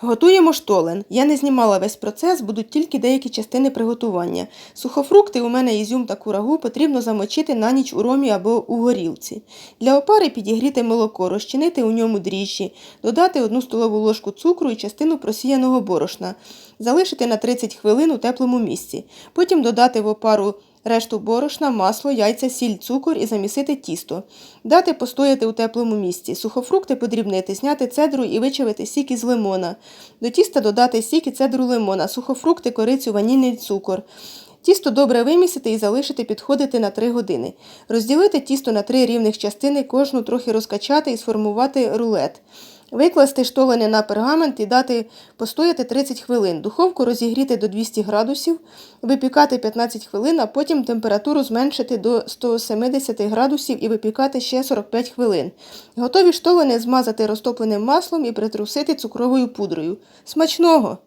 Готуємо штолен. Я не знімала весь процес, будуть тільки деякі частини приготування. Сухофрукти у мене ізюм та курагу потрібно замочити на ніч у ромі або у горілці. Для опари підігріти молоко, розчинити у ньому дріжджі, додати одну столову ложку цукру і частину просіяного борошна, залишити на 30 хвилин у теплому місці. Потім додати в опару решту борошна, масло, яйця, сіль, цукор і замісити тісто. Дати постояти у теплому місці. Сухофрукти подрібнити, зняти цедру і вичавити сік із лимона. До тіста додати сік і цедру лимона, сухофрукти, корицю, ванільний цукор. Тісто добре вимісити і залишити підходити на 3 години. Розділити тісто на три рівних частини, кожну трохи розкачати і сформувати рулет. Викласти штолени на пергамент і дати постояти 30 хвилин. Духовку розігріти до 200 градусів, випікати 15 хвилин, а потім температуру зменшити до 170 градусів і випікати ще 45 хвилин. Готові штолени змазати розтопленим маслом і притрусити цукровою пудрою. Смачного!